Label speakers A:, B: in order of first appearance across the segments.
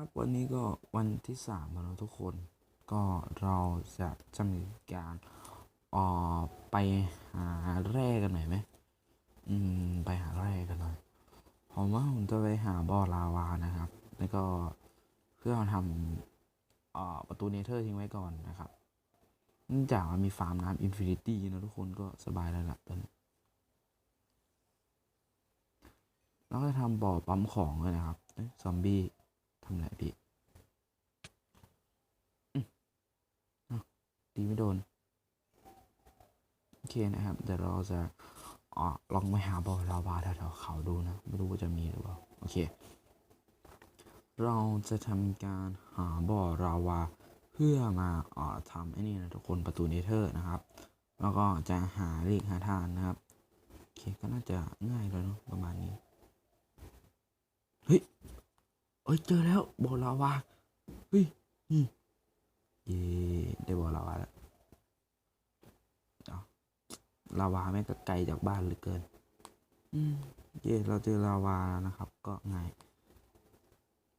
A: ครับวันนี้ก็วันที่สามแล้วทุกคน ก็เราจะจะมีการอ่อไปหาแร่กันหน่อยไหมอืมไปหาแร่กันหน่อยผมว่าผมจะไปหาบ่อลาวานะครับ แล้วก็เพื่อทำเอ่อประตูเนเธอร์ทิ้งไว้ก่อนนะครับเนื่องจากมันมีฟาร์มน้ำอินฟินิตี้นะทุกคนก็สบายแล้วล่ะตอนนี้แล้วก็จะทำบ่อปั๊มของเลยนะครับเอ้ยซอมบี้ ทำไรพี่ตีไม่โดน โอเคนะครับ เดี๋ยวเราจะอลองไปหาบ่อลาวาแถวๆเขาดูนะ ไม่รู้ว่าจะมีหรือเปล่า โอเค เราจะทำการหาบ่อลาวา เพื่อมาอ่าทำไอ้นี่นะทุกคนประตูเนเธอร์นะครับ แล้วก็จะหาเลขหาทานนะครับ โอเค ก็น่าจะง่ายแล้วเนาะประมาณนี้ เฮ้ย เอ้ยเจอแล้วบ่อลาวาเฮ้ยนี่เย่ได้บ่อลาวาแล้วลาวาแม่งก็ไกลจากบ้านเหลือเกิน อืมเย่เราเจอลาวาแล้วนะครับ ก็ง่าย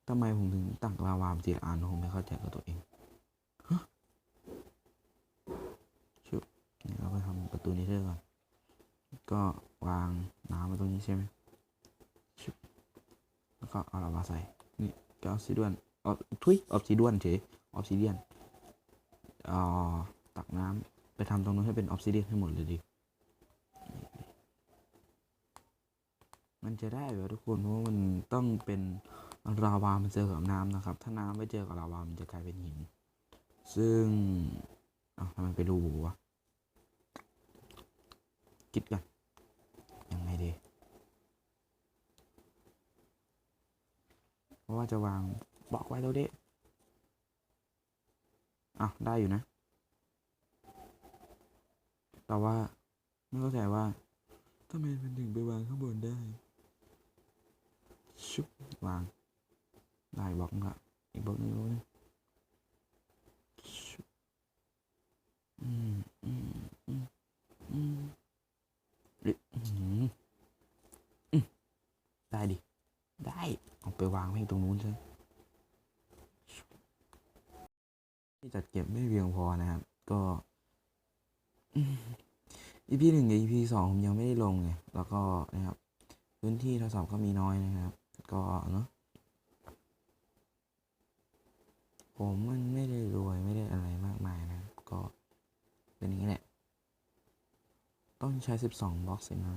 A: ทำไมผมถึงตักลาวามาทีละอันผมไม่เข้าใจกับตัวเองชุบนี่เราก็ทำประตูนี้เถอะก่อน ก็วางน้ำไว้ตรงนี้ใช่ไหมชุบแล้วก็เอาลาวาใส่ นี่ก็ออฟซิเดียนออทุยออฟซิเดียนเฉยออฟซิเดียนอ่าตักน้ำไปทำตรงนู้นให้เป็นออฟซิเดียนให้หมดเลยดิมันจะได้เหรอทุกคนเพราะว่ามันต้องเป็นลาวามันเจอกับน้ำนะครับ ถ้าน้ำไม่เจอกับลาวามันจะกลายเป็นหิน ซึ่งอ้าวทำไมไปรูวะคิดกันยังไงดี เพ ราะว่าจะวางบล็อกไว้แล้วเด้อะได้อยู่นะ แต่ว่าไม่เข้าใจว่าทำไมมันถึงไปวางข้างบนได้ ชุบวาง ได้บล็อกละอีกบล็อกหนึงบล็อกนึงชุบอืมอืมอืมอืมเอ๊ะอื้อหืออืมได้ดิ ได้ เอาไปวางไว้ตรงนู้นใช่ที่จัดเก็บไม่เพียงพอนะครับ ก็อีพีหนึ่งกับอีพีสองผมยังไม่ได้ลงไงแล้วก็นะครับ พื้นที่โทรศัพท์ก็มีน้อยนะครับ ก็เนาะผมมันไม่ได้รวยไม่ได้อะไรมากมายนะ ก็เป็นอย่างนี้แหละ ต้องใช้สิบสองบล็อกสินะ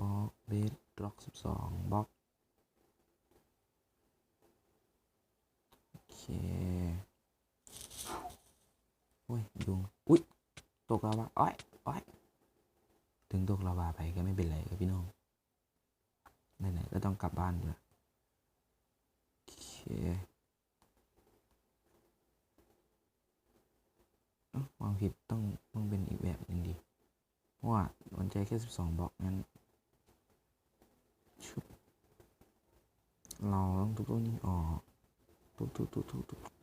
A: บล็อกเบสบล็อกสิบสองบล็อก โอเคโอ้ยยุงอุ้ยตกลาวาอ้อยอ้อยถึงตกลาวาไปก็ไม่เป็นไรครับพี่น้องไหนๆก็ต้องกลับบ้านอยู่แล้วโอเควางผิดต้องต้องเป็นอีกแบบหนึ่งดี เพราะว่ามันใจแค่สิบสองบล็อกงั้นชุบเราต้องทุบตรงนี้ออกทุบทุบทุบทุบทุบ